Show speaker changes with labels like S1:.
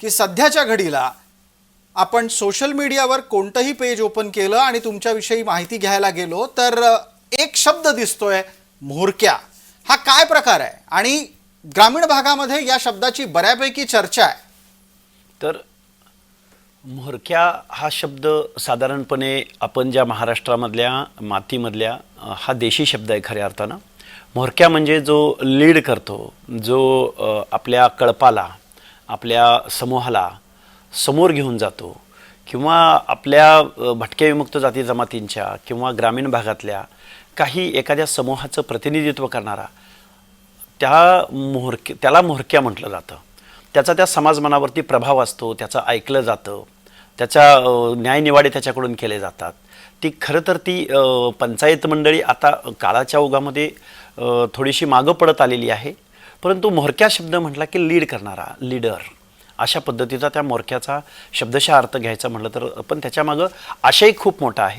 S1: की सध्याच्या घडीला आपण सोशल मीडियावर कोणतंही पेज ओपन केलं आणि तुमच्याविषयी माहिती घ्यायला गेलो तर एक शब्द दिसतोय म्होरक्या. हा काय प्रकार आहे? आणि ग्रामीण भागामध्ये या शब्दाची बऱ्यापैकी चर्चा आहे.
S2: तर म्होरक्या हा शब्द साधारणपणे आपण ज्या महाराष्ट्रामधल्या मातीमधल्या हा देशी शब्द आहे खऱ्या अर्थानं. म्होरक्या म्हणजे जो लीड करतो जो आपल्या कळपाला आपल्या समूहाला समोर घेऊन जातो किंवा आपल्या भटक्या विमुक्त जाती जमातींच्या किंवा ग्रामीण भागातल्या काही एखाद्या समूहाचं प्रतिनिधित्व करणारा त्या मोहरक्या त्याला मोहरक्या म्हटलं जातं. त्याचा त्या समाजमनावरती प्रभाव असतो त्याचं ऐकलं जातं त्याच्या न्यायनिवाडे त्याच्याकडून केले जातात. ती खरं तर ती पंचायत मंडळी आता काळाच्या ओघामध्ये थोडीशी मागं पडत आलेली आहे. परंतु मोहरक्या शब्द म्हटला की लीड करणारा लीडर. अशा पद्धतीचा त्या मोरक्याचा शब्दशः अर्थ घ्यायचा म्हटलं तर पण त्याच्यामागं आशय खूप मोठा आहे.